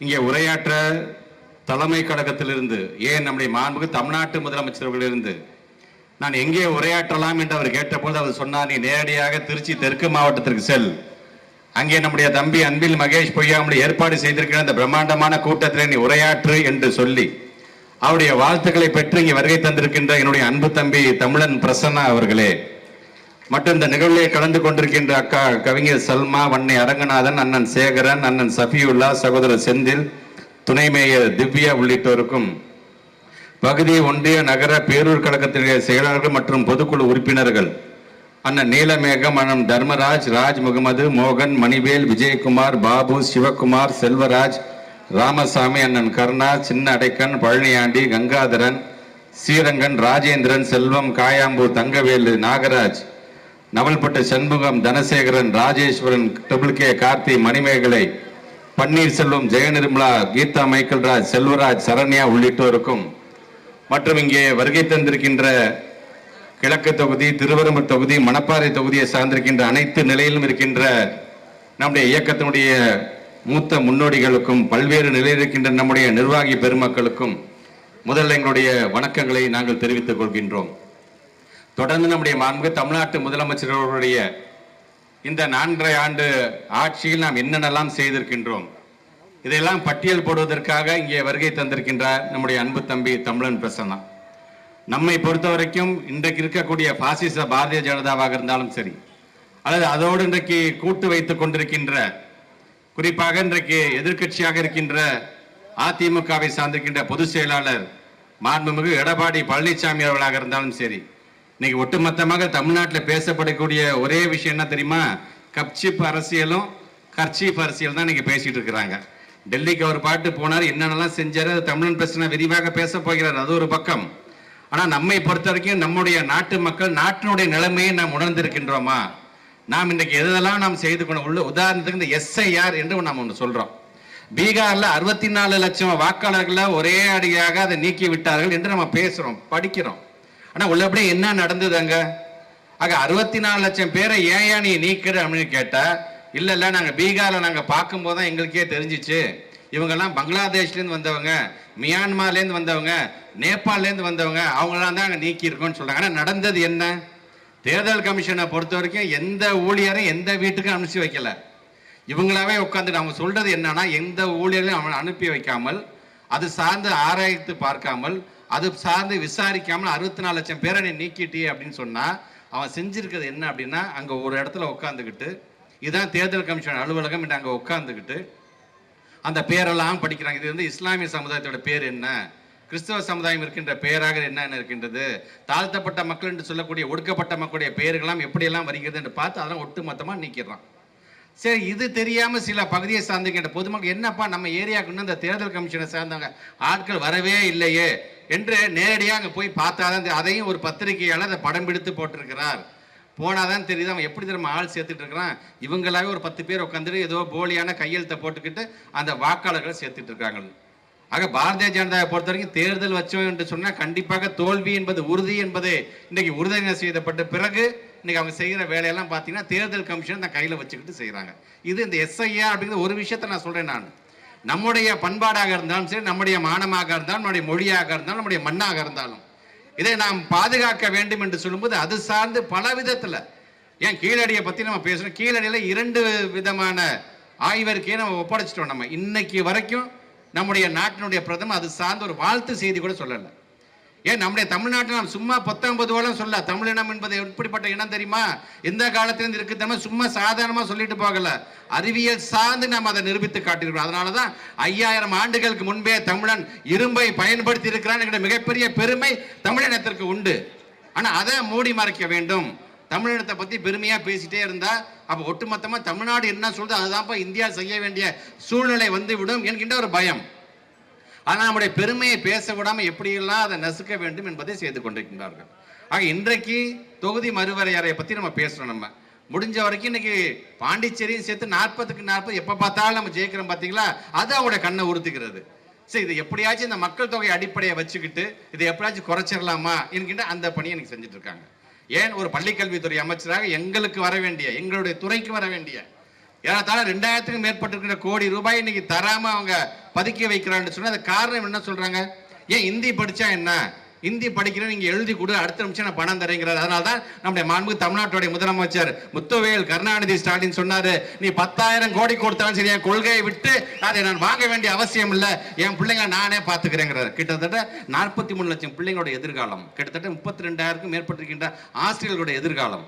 இங்கே உரையாற்ற தலைமை கழகத்திலிருந்து ஏன் நம்முடைய மாண்புக்கு தமிழ்நாட்டு முதலமைச்சர்களிலிருந்து நான் எங்கே உரையாற்றலாம் என்று அவர் கேட்டபோது அவர் சொன்னார் நீ நேரடியாக திருச்சி தெற்கு மாவட்டத்திற்கு செல். அங்கே நம்முடைய தம்பி அன்பில் மகேஷ் பொய்யாமுடைய ஏற்பாடு செய்திருக்கிற அந்த பிரம்மாண்டமான கூட்டத்தில் நீ உரையாற்று என்று சொல்லி அவருடைய வாழ்த்துக்களை பெற்று இங்கே வருகை தந்திருக்கின்ற என்னுடைய அன்பு தம்பி தமிழன் பிரசன்னா அவர்களே மற்றும் இந்த நிகழ்விலே கலந்து கொண்டிருக்கின்ற அக்கா கவிஞர் சல்மா வன்னை அரங்கநாதன் அண்ணன் சேகரன் அண்ணன் சஃபியுல்லா சகோதரர் செந்தில் துணை மேயர் திவ்யா உள்ளிட்டோருக்கும் பகுதி ஒன்றிய நகர பேரூர் கழகத்தினுடைய செயலாளர்கள் மற்றும் பொதுக்குழு உறுப்பினர்கள் அண்ணன் நீலமேகம் அண்ணன் தர்மராஜ் ராஜ் முகமது மோகன் மணிவேல் விஜயகுமார் பாபு சிவகுமார் செல்வராஜ் ராமசாமி அண்ணன் கருணா சின்ன அடைக்கன் பழனியாண்டி கங்காதரன் ஸ்ரீரங்கன் ராஜேந்திரன் செல்வம் காயாம்பூர் தங்கவேலு நாகராஜ் நவல்பட்டு சண்முகம் தனசேகரன் ராஜேஸ்வரன் டபுள் கே கார்த்தி மணிமேகலை பன்னீர்செல்வம் ஜெயநிர்மலா கீதா மைக்கேல்ராஜ் செல்வராஜ் சரண்யா உள்ளிட்டோருக்கும். மற்றும் இங்கே வருகை தந்திருக்கின்ற கிழக்கு தொகுதி திருவரம்பூர் தொகுதி மணப்பாறை தொகுதியை சார்ந்திருக்கின்ற அனைத்து நிலையிலும் இருக்கின்ற நம்முடைய இயக்கத்தினுடைய மூத்த முன்னோடிகளுக்கும் பல்வேறு நிலையில் இருக்கின்ற நம்முடைய நிர்வாகி பெருமக்களுக்கும் முதல்ல எங்களுடைய வணக்கங்களை நாங்கள் தெரிவித்துக் கொள்கின்றோம். தொடர்ந்து நம்முடைய மாண்பு தமிழ்நாட்டு முதலமைச்சர்களுடைய இந்த நான்கரை ஆண்டு ஆட்சியில் நாம் என்னென்னலாம் செய்திருக்கின்றோம் இதையெல்லாம் பட்டியல் போடுவதற்காக இங்கே வருகை தந்திருக்கின்றார் நம்முடைய அன்பு தம்பி தமிழன் பிரசன்னா. நம்மை பொறுத்த வரைக்கும் இன்றைக்கு இருக்கக்கூடிய பாசிச பாரதிய ஜனதாவாக இருந்தாலும் சரி அல்லது அதோடு இன்றைக்கு கூட்டு வைத்துக் கொண்டிருக்கின்ற குறிப்பாக இன்றைக்கு எதிர்க்கட்சியாக இருக்கின்ற அதிமுகவை சார்ந்திருக்கின்ற பொதுச் செயலாளர் மாண்புமிகு எடப்பாடி பழனிசாமி அவர்களாக இருந்தாலும் சரி இன்னைக்கு ஒட்டுமொத்தமாக தமிழ்நாட்டில் பேசப்படக்கூடிய ஒரே விஷயம் என்ன தெரியுமா? கப்சிப் அரசியலும் கர்ச்சீப் அரசியல் தான் இன்னைக்கு பேசிட்டு இருக்கிறாங்க. டெல்லிக்கு அவர் பாட்டு போனார் என்னென்னலாம் செஞ்சார் அது தமிழன் பிரச்சனை விரிவாக பேச போகிறார் அது ஒரு பக்கம். ஆனால் நம்மை பொறுத்த வரைக்கும் நம்முடைய நாட்டு மக்கள் நாட்டினுடைய நிலைமையை நாம் உணர்ந்திருக்கின்றோமா? நாம் இன்றைக்கு எதெல்லாம் நாம் செய்து கொண்டு உள்ள உதாரணத்துக்கு இந்த எஸ்ஐஆர் என்று நாம் ஒன்று சொல்கிறோம் பீகாரில் அறுபத்தி நாலு லட்சம் வாக்காளர்களை ஒரே அடியாக அதை நீக்கி விட்டார்கள் என்று நம்ம பேசுகிறோம் படிக்கிறோம். ஆனால் உள்ளபடியே என்ன நடந்தது அங்க? ஆக அறுபத்தி நாலு லட்சம் பேரை ஏன் ஏன் நீ நீக்கிற அப்படின்னு கேட்டா இல்ல இல்ல நாங்க பீகார்ல நாங்க பார்க்கும்போது தான் எங்களுக்கே தெரிஞ்சிச்சு. இவங்கெல்லாம் பங்களாதேஷ்ல இருந்து வந்தவங்க மியான்மர்ல இருந்து வந்தவங்க நேபாள்ல இருந்து வந்தவங்க அவங்களாம் தான் அங்க நீக்கி இருக்கோம்னு சொல்றாங்க. ஆனா நடந்தது என்ன? தேர்தல் கமிஷனை பொறுத்த வரைக்கும் எந்த ஊழியரையும் எந்த வீட்டுக்கும் அனுப்பிச்சு வைக்கல. இவங்களாவே உட்காந்துட்டு அவங்க சொல்றது என்னன்னா எந்த ஊழியர்களையும் அவனை அனுப்பி வைக்காமல் அது சார்ந்து ஆராய்த்து பார்க்காமல் அது சார்ந்து விசாரிக்காமல் அறுபத்தி நாலு லட்சம் பேரை நீ நீக்கிட்டியே அப்படின்னு சொன்னால் அவன் செஞ்சுருக்கிறது என்ன அப்படின்னா அங்கே ஒரு இடத்துல உட்காந்துக்கிட்டு இதுதான் தேர்தல் கமிஷன் அலுவலகம் என்று அங்கே உட்காந்துக்கிட்டு அந்த பேரெல்லாம் படிக்கிறாங்க. இது வந்து இஸ்லாமிய சமுதாயத்தோட பேர் என்ன? கிறிஸ்தவ சமுதாயம் இருக்கின்ற பெயராக என்னென்ன இருக்கின்றது? தாழ்த்தப்பட்ட மக்கள் என்று சொல்லக்கூடிய ஒடுக்கப்பட்ட மக்களுடைய பெயர்கள்லாம் எப்படியெல்லாம் வருகிறது என்று பார்த்து அதெல்லாம் ஒட்டுமொத்தமா நீக்கிடுறான். சரி இது தெரியாமல் சில பகுதியை சார்ந்திருக்கின்ற பொதுமக்கள் என்னப்பா நம்ம ஏரியாவுக்கு இன்னும் இந்த தேர்தல் கமிஷனை சார்ந்தவங்க ஆட்கள் வரவே இல்லையே? என்று நேரடியாக அங்கே போய் பார்த்தாதான் தெ- அதையும் ஒரு பத்திரிகையாளர் அதை படம் பிடித்து போட்டிருக்கிறார். போனாதான் தெரியுது அவன் எப்படி திரும்ப ஆள் சேர்த்துட்டு இருக்கிறான். இவங்களாவே ஒரு பத்து பேர் உட்காந்துட்டு ஏதோ போலியான கையெழுத்தை போட்டுக்கிட்டு அந்த வாக்காளர்களை சேர்த்துட்டு இருக்காங்க ஆக பாரதிய ஜனதாவை பொறுத்த வரைக்கும் தேர்தல் வச்சோம் என்று சொன்னால் கண்டிப்பாக தோல்வி என்பது உறுதி என்பது. இன்னைக்கு உறுதியான செய்யப்பட்ட பிறகு இன்னைக்கு அவங்க செய்கிற வேலையெல்லாம் பார்த்தீங்கன்னா தேர்தல் கமிஷன் தான் கையில் வச்சுக்கிட்டு செய்கிறாங்க இது இந்த எஸ்ஐஆர் அப்படிங்கிற ஒரு விஷயத்தை நான் சொல்கிறேன் நான். நம்முடைய பண்பாடாக இருந்தாலும் சரி நம்முடைய மானமாக இருந்தாலும் நம்முடைய மொழியாக இருந்தாலும் நம்முடைய மண்ணாக இருந்தாலும். இதை நாம் பாதுகாக்க வேண்டும் என்று சொல்லும்போது அது சார்ந்து பல விதத்தில் ஏன் கீழடியை பற்றி நம்ம பேசுகிறோம் கீழடியில் இரண்டு விதமான ஆய்வறிக்கையை நம்ம ஒப்படைச்சிட்டோம் நம்ம. இன்னைக்கு வரைக்கும் நம்முடைய நாட்டினுடைய பிரதமர் அது சார்ந்த ஒரு வாழ்த்து செய்தி கூட சொல்லலை. ஏன் நம்முடைய தமிழ்நாட்டில் நாம் சும்மா பத்தொன்பது வருடம் சொல்ல தமிழினம் என்பது எப்படிப்பட்ட இனம் தெரியுமா? எந்த காலத்திலிருந்து இருக்கு தெரியுமா சும்மா சாதாரணமாக சொல்லிட்டு போகல. அறிவியல் சார்ந்து நாம் அதை நிரூபித்து காட்டியிருக்கிறோம். அதனால தான் ஐயாயிரம் ஆண்டுகளுக்கு முன்பே தமிழன் இரும்பை பயன்படுத்தி இருக்கிறான் என்கிற மிகப்பெரிய பெருமை தமிழினத்திற்கு உண்டு. ஆனால் அதை மூடி மறைக்க வேண்டும். தமிழினத்தை பற்றி பெருமையாக பேசிட்டே இருந்தா அப்போ ஒட்டுமொத்தமாக தமிழ்நாடு என்ன சொல்றது அதுதான்ப்பா இந்தியா செய்ய வேண்டிய சூழ்நிலை வந்து விடும் என்கின்ற ஒரு பயம். ஆனால் நம்முடைய பெருமையை பேச விடாமல் எப்படியெல்லாம் அதை நசுக்க வேண்டும் என்பதை செய்து கொண்டிருக்கின்றார்கள். ஆக இன்றைக்கு தொகுதி மறுவரையறையை பற்றி நம்ம பேசுகிறோம் நம்ம. முடிஞ்ச வரைக்கும் இன்னைக்கு பாண்டிச்சேரியும் சேர்த்து நாற்பதுக்கு நாற்பது எப்போ பார்த்தாலும் நம்ம ஜெயிக்கிறோம் பார்த்தீங்களா? அது அவங்களோட கண்ணை உறுத்துகிறது. சரி இது எப்படியாச்சும் இந்த மக்கள் தொகை அடிப்படையை வச்சுக்கிட்டு இதை எப்படியாச்சும் குறைச்சிடலாமா என்கின்ற அந்த பணியை எனக்கு செஞ்சுட்டு இருக்காங்க. ஏன் ஒரு பள்ளிக்கல்வித்துறை அமைச்சராக எங்களுக்கு வர வேண்டிய எங்களுடைய துறைக்கு வர வேண்டிய ஏறத்தாழ ரெண்டாயிரத்துக்கும் மேற்பட்டிருக்கிற கோடி ரூபாய் இன்னைக்கு தராம அவங்க பதுக்கி வைக்கிறான்னு சொன்னா அது காரணம் என்ன சொல்றாங்க? ஏன் இந்தி படிச்சா என்ன? இந்தி படிக்கிறேன் நீங்க எழுதி கொடு அடுத்த நிமிஷம் நான் பணம் தரேங்கிறார். அதனால தான் நம்முடைய மாண்பு தமிழ்நாட்டுடைய முதலமைச்சர் முத்துவேல் கருணாநிதி ஸ்டாலின் சொன்னாரு நீ பத்தாயிரம் கோடி கொடுத்தாலும் சரி என் கொள்கையை விட்டு அதை நான் வாங்க வேண்டிய அவசியம் இல்லை. என் பிள்ளைங்க நானே பார்த்துக்கிறேங்கிறார் கிட்டத்தட்ட நாற்பத்தி மூணு லட்சம் பிள்ளைங்களோட எதிர்காலம் கிட்டத்தட்ட முப்பத்தி ரெண்டாயிரக்கும் மேற்பட்டிருக்கின்ற ஆசிரியர்களுடைய எதிர்காலம்.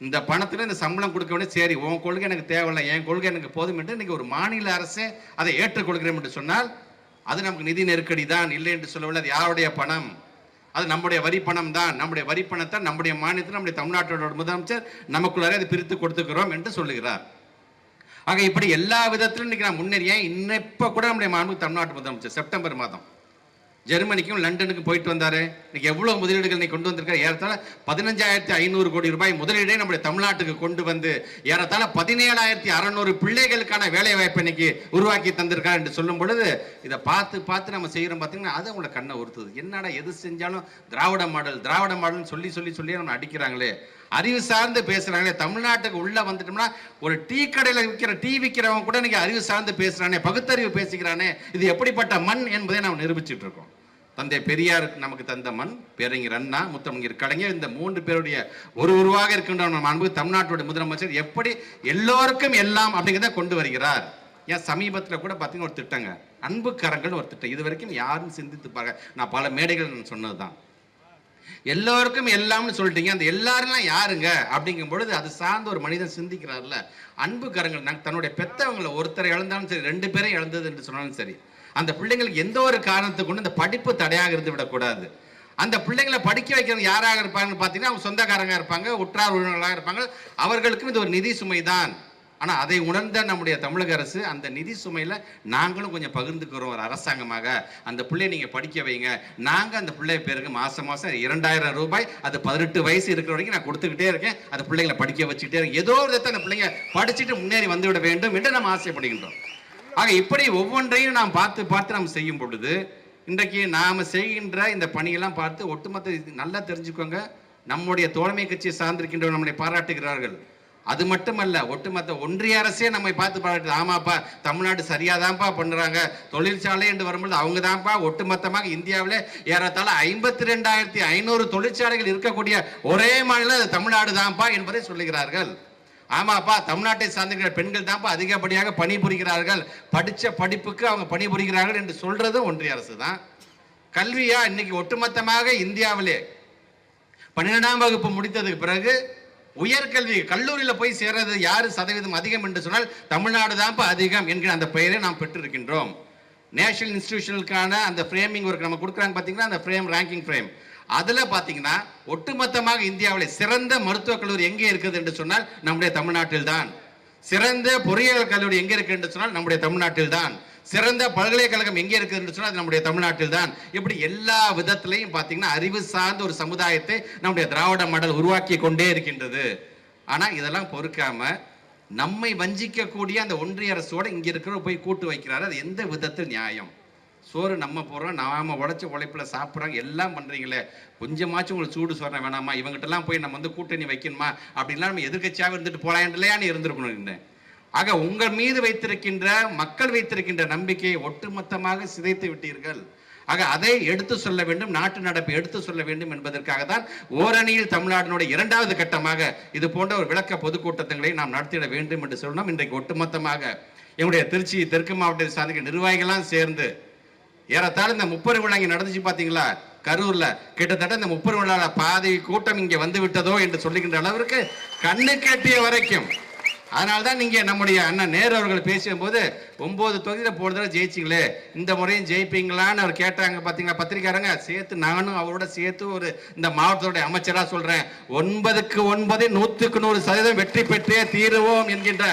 இந்த பணத்தில் இந்த சம்பளம் கொடுக்க வேண்டிய சரி உன் கொள்கை எனக்கு தேவையில்லை என் கொள்கை எனக்கு போதும் என்று இன்றைக்கி ஒரு மாநில அரசே அதை ஏற்றுக்கொள்கிறேன் என்று சொன்னால் அது நமக்கு நிதி நெருக்கடி தான் இல்லை என்று சொல்லவில்லை அது யாருடைய பணம்? அது நம்முடைய வரி பணம் தான் நம்முடைய வரி பணத்தை நம்முடைய மாநிலத்தில் நம்முடைய தமிழ்நாட்டோட முதலமைச்சர் நமக்குள்ளாரே அதை பிரித்து கொடுத்துக்கிறோம் என்று சொல்லுகிறார். ஆக இப்படி எல்லா விதத்திலும் இன்னைக்கு நான் முன்னேறியேன் இன்ன கூட நம்முடைய மாண்பு தமிழ்நாட்டு முதலமைச்சர் செப்டம்பர் மாதம் ஜெர்மனிக்கும் லண்டனுக்கும் போயிட்டு வந்தாரு. இன்னைக்கு எவ்வளவு முதலீடுகள் இன்னைக்கு கொண்டு வந்திருக்காரு? ஏறத்தாழ பதினஞ்சாயிரத்தி ஐநூறு கோடி ரூபாய் முதலீடே நம்முடைய தமிழ்நாட்டுக்கு கொண்டு வந்து ஏறத்தாழ பதினேழாயிரத்தி அறநூறு பிள்ளைகளுக்கான வேலை வாய்ப்பை இன்னைக்கு உருவாக்கி தந்திருக்கார் என்று சொல்லும் பொழுது இதை பார்த்து பார்த்து நம்ம செய்யறோம் பார்த்தீங்கன்னா அது அவங்களோட கண்ணை உறுத்துது. என்னடா எது செஞ்சாலும் திராவிட மாடல் திராவிட மாடல் சொல்லி சொல்லி சொல்லி நம்ம அடிக்கிறாங்களே. அறிவு சார்ந்து பேசுறாங்களே. தமிழ்நாட்டுக்கு உள்ள வந்துட்டோம்னா ஒரு டீ கடையில் விற்கிற டீ விற்கிறவங்க கூட இன்னைக்கு அறிவு சார்ந்து பேசுறானே பகுத்தறிவு பேசிக்கிறானே. இது எப்படிப்பட்ட மண் என்பதை நாம் நிரூபிச்சுட்டு இருக்கோம். தந்தை பெரியார் நமக்கு தந்த மண் பேரறிஞர் அண்ணா முத்தமிழர் கலைஞர் இந்த மூன்று பேருடைய ஒரு உருவாக இருக்கின்ற அன்பு தமிழ்நாட்டுடைய முதலமைச்சர். எப்படி எல்லோருக்கும் எல்லாம் அப்படிங்கிறத கொண்டு வருகிறார். ஏன் சமீபத்தில் கூட பார்த்தீங்கன்னா ஒரு திட்டங்க. அன்பு ஒரு திட்டம். இது வரைக்கும் யாரும் சிந்தித்து பார்க்க நான் பல மேடைகள் நான் சொன்னதுதான். எல்லோருக்கும் எல்லாம்னு சொல்லிட்டீங்க. அந்த எல்லாரெல்லாம் யாருங்க? அப்படிங்கும் பொழுது அது சார்ந்த ஒரு மனிதன் சிந்திக்கிறார்ல. அன்பு கரங்கள் தன்னுடைய பெத்தவங்களை ஒருத்தரை இழந்தாலும் சரி ரெண்டு பேரும் இழந்தது என்று சொன்னாலும் சரி அந்த பிள்ளைங்களுக்கு எந்த ஒரு காரணத்தை கொண்டு இந்த படிப்பு தடையாக இருந்து விடக்கூடாது. அந்த பிள்ளைங்களை படிக்க வைக்கிறது யாராக இருப்பாங்கன்னு பார்த்தீங்கன்னா அவங்க சொந்தக்காரங்க இருப்பாங்க உற்றார் உறவினர்களாக இருப்பாங்க. அவர்களுக்கும் இது ஒரு நிதி சுமை தான் ஆனால் அதை உணர்ந்த நம்முடைய தமிழக அரசு அந்த நிதி சுமையில் நாங்களும் கொஞ்சம் பகிர்ந்துக்கிறோம் ஒரு அரசாங்கமாக. அந்த பிள்ளையை நீங்கள் படிக்க வைங்க. நாங்கள் அந்த பிள்ளை பேருக்கு மாதம் மாதம் இரண்டாயிரம் ரூபாய் அது பதினெட்டு வயசு இருக்கிற வரைக்கும் நான் கொடுத்துக்கிட்டே இருக்கேன். அந்த பிள்ளைங்களை படிக்க வச்சுக்கிட்டே இருக்கேன். ஏதோ ஒரு விதத்தை அந்த பிள்ளைங்க படிச்சுட்டு முன்னேறி வந்துவிட வேண்டும் என்று நம்ம ஆசைப்படுகின்றோம். ஆக இப்படி ஒவ்வொன்றையும் நாம் பார்த்து பார்த்து நாம் செய்யும் பொழுது இன்றைக்கு நாம் செய்கின்ற இந்த பணியெல்லாம் பார்த்து ஒட்டுமொத்த நல்லா தெரிஞ்சுக்கோங்க. நம்முடைய தோழமை கட்சியை சார்ந்திருக்கின்றவர் நம்மளை பாராட்டுகிறார்கள். அது மட்டுமல்ல ஒட்டுமொத்த ஒன்றிய அரசே நம்மை பார்த்து பாராட்டு ஆமாப்பா தமிழ்நாடு சரியாதான்ப்பா பண்ணுறாங்க. தொழிற்சாலை என்று வரும்பொழுது அவங்க தான்ப்பா ஒட்டுமொத்தமாக இந்தியாவில் ஏறத்தாழ ஐம்பத்தி ரெண்டாயிரத்தி ஐநூறு தொழிற்சாலைகள் இருக்கக்கூடிய ஒரே மாநிலம் தமிழ்நாடு தான்ப்பா என்பதை சொல்லுகிறார்கள். ஆமாப்பா தமிழ்நாட்டை சார்ந்திருக்கிற பெண்கள் தான்ப்பா அதிகப்படியாக பணிபுரிகிறார்கள் படித்த படிப்புக்கு அவங்க பணிபுரிகிறார்கள் என்று சொல்றதும் ஒன்றிய அரசு தான். கல்வியா இன்னைக்கு ஒட்டுமொத்தமாக இந்தியாவிலே பன்னிரெண்டாம் வகுப்பு முடித்ததுக்கு பிறகு உயர்கல்வி கல்லூரியில் போய் சேர்றது யாரு சதவீதம் அதிகம் என்று சொன்னால் தமிழ்நாடு தான்ப்பா அதிகம் என்கிற அந்த பெயரை நாம் பெற்றிருக்கின்றோம். நேஷனல் இன்ஸ்டிடியூஷனுக்கான அந்த ஃப்ரேமிங் ஒர்க் நம்ம கொடுக்குறாங்க பார்த்தீங்கன்னா அந்த ஃப்ரேம் ரேங்கிங் ஃப்ரேம். அதில் பார்த்தீங்கன்னா ஒட்டுமொத்தமாக இந்தியாவில் சிறந்த மருத்துவக் கல்லூரி எங்கே இருக்குது என்று சொன்னால் நம்முடைய தமிழ்நாட்டில் தான் சிறந்த பொறியியல் கல்லூரி எங்கே இருக்கு என்று சொன்னால் நம்முடைய தமிழ்நாட்டில் தான் சிறந்த பல்கலைக்கழகம் எங்கே இருக்குது என்று சொன்னால் அது நம்முடைய தமிழ்நாட்டில் தான் இப்படி எல்லா விதத்திலையும் பார்த்தீங்கன்னா அறிவு சார்ந்த ஒரு சமுதாயத்தை நம்முடைய திராவிட மாடல் உருவாக்கி கொண்டே இருக்கின்றது. ஆனால் இதெல்லாம் பொறுக்காம நம்மை வஞ்சிக்கக்கூடிய அந்த ஒன்றிய அரசோட இங்கே இருக்கிற போய் கூட்டு வைக்கிறாரு. அது எந்த விதத்தில் நியாயம்? சோறு நம்ம போடுறோம் நாம உழைச்ச உழைப்பில் சாப்பிட்றாங்க எல்லாம் பண்ணுறீங்களே கொஞ்சமாச்சும் உங்களுக்கு சூடு சொல்றேன் வேணாமா? இவங்ககிட்டலாம் போய் நம்ம வந்து கூட்டணி வைக்கணுமா? அப்படின்லாம் நம்ம எதிர்கட்சியாக இருந்துட்டு போலாம் இல்லையான்னு இருந்திருக்கணும் இருந்தேன் ஆக உங்கள் மீது வைத்திருக்கின்ற மக்கள் வைத்திருக்கின்ற நம்பிக்கையை ஒட்டுமொத்தமாக சிதைத்து விட்டீர்கள். ஆக அதை எடுத்து சொல்ல வேண்டும் நாட்டு நடப்பை எடுத்து சொல்ல வேண்டும் என்பதற்காக தான் ஓரணியில் தமிழ்நாட்டினுடைய இரண்டாவது கட்டமாக இது போன்ற ஒரு விளக்க பொதுக்கூட்டங்களை நாம் நடத்திட வேண்டும் என்று சொல்லணும். இன்றைக்கு ஒட்டுமொத்தமாக என்னுடைய திருச்சி தெற்கு மாவட்டத்தை சார்ந்த நிர்வாகிகளாம் சேர்ந்து ஏறத்தாழ இந்த முப்பது விழா இங்கே நடந்துச்சு பார்த்தீங்களா கரூர்ல. கிட்டத்தட்ட இந்த முப்பது விழாவில் பாதி கூட்டம் இங்க வந்து விட்டதோ என்று சொல்லுகின்ற அளவிற்கு கண்ணு கட்டிய வரைக்கும் அதனால தான் நீங்கள் நம்முடைய அண்ணன் நேரு அவர்கள் பேசும்போது ஒம்பது தொகுதியில் போன தடவை ஜெயிச்சிங்களே இந்த முறையும் ஜெயிப்பீங்களான்னு அவர் கேட்டாங்க. பார்த்தீங்களா பத்திரிக்காரங்க சேர்த்து நானும் அவரோட சேர்த்து ஒரு இந்த மாவட்டத்துடைய அமைச்சராக சொல்கிறேன் ஒன்பதுக்கு ஒன்பது நூற்றுக்கு நூறு சதவீதம் வெற்றி பெற்றே தீருவோம் என்கின்ற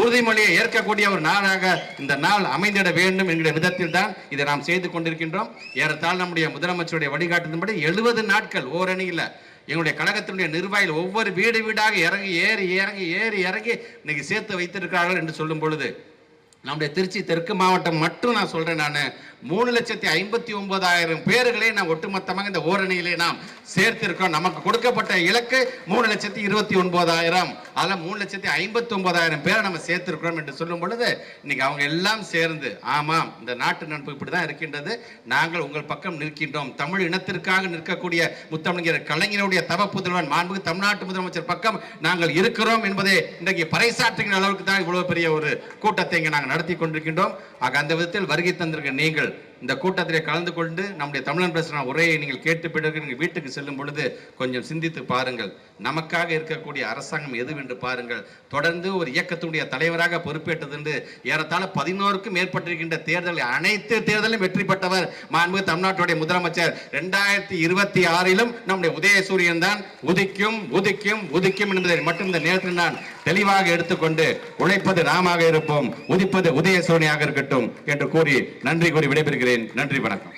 உறுதிமொழியை ஏற்கக்கூடிய ஒரு நாளாக இந்த நாள் அமைந்திட வேண்டும் என்கிற விதத்தில் தான் இதை நாம் செய்து கொண்டிருக்கின்றோம். ஏறத்தால் நம்முடைய முதலமைச்சருடைய வழிகாட்டுதன்படி எழுபது நாட்கள் ஓரணியில் எங்களுடைய கழகத்தினுடைய நிர்வாகிகள் ஒவ்வொரு வீடு வீடாக இறங்கி ஏறி இறங்கி ஏறி இறங்கி இன்னைக்கு சேர்த்து வைத்திருக்கிறார்கள் என்று சொல்லும் பொழுது நம்முடைய திருச்சி தெற்கு மாவட்டம் மட்டும் நான் சொல்கிறேன் நான். மூணு லட்சத்தி ஐம்பத்தி ஒன்பதாயிரம் பேர்களை நாம் ஒட்டுமொத்தமாக இந்த ஓரணியிலே நாம் சேர்த்திருக்கோம் நமக்கு கொடுக்கப்பட்ட இலக்கு மூணு லட்சத்தி இருபத்தி ஒன்பதாயிரம். அதில் மூணு லட்சத்தி ஐம்பத்தி ஒன்பதாயிரம் பேரை நம்ம சேர்த்திருக்கிறோம் என்று சொல்லும் பொழுது இன்னைக்கு அவங்க எல்லாம் சேர்ந்து ஆமாம் இந்த நாட்டு நட்பு இப்படி தான் இருக்கின்றது. நாங்கள் உங்கள் பக்கம் நிற்கின்றோம். தமிழ் இனத்திற்காக நிற்கக்கூடிய முத்தமிழர் கலைஞருடைய தவ புதல்வன் மாண்புக்கு தமிழ்நாட்டு முதலமைச்சர் பக்கம் நாங்கள் இருக்கிறோம் என்பதை இன்றைக்கு பறைசாற்றுகிற அளவுக்கு தான் இவ்வளவு பெரிய ஒரு கூட்டத்தை இங்கே நாங்கள் நடத்தி கொண்டிருக்கின்றோம். ஆக அந்த விதத்தில் வருகை தந்திருக்க நீங்கள் இந்த கூட்டத்திலே கலந்து கொண்டு நம்முடைய தமிழன் பேசுகிற உரையை நீங்கள் கேட்டு பிறகு நீங்கள் வீட்டுக்கு செல்லும் பொழுது கொஞ்சம் சிந்தித்து பாருங்கள். நமக்காக இருக்கக்கூடிய அரசாங்கம் எதுவென்று பாருங்கள். தொடர்ந்து ஒரு இயக்கத்துடைய தலைவராக பொறுப்பேற்றது என்று ஏறத்தாழ பதினோருக்கும் மேற்பட்டிருக்கின்ற தேர்தல் அனைத்து தேர்தலும் வெற்றி பெற்றவர் மாண்பு தமிழ்நாட்டுடைய முதலமைச்சர். ரெண்டாயிரத்தி இருபத்தி ஆறிலும் நம்முடைய உதயசூரியன் தான். உதிக்கும் உதிக்கும் உதிக்கும் என்பதை மட்டும் இந்த நேரத்தில் நான் தெளிவாக எடுத்துக்கொண்டு உழைப்பது நாமாக இருப்போம் உதிப்பது உதயசூரியனாக இருக்கட்டும் என்று கூறி நன்றி கூறி விடைபெறுகிறேன். நன்றி வணக்கம்.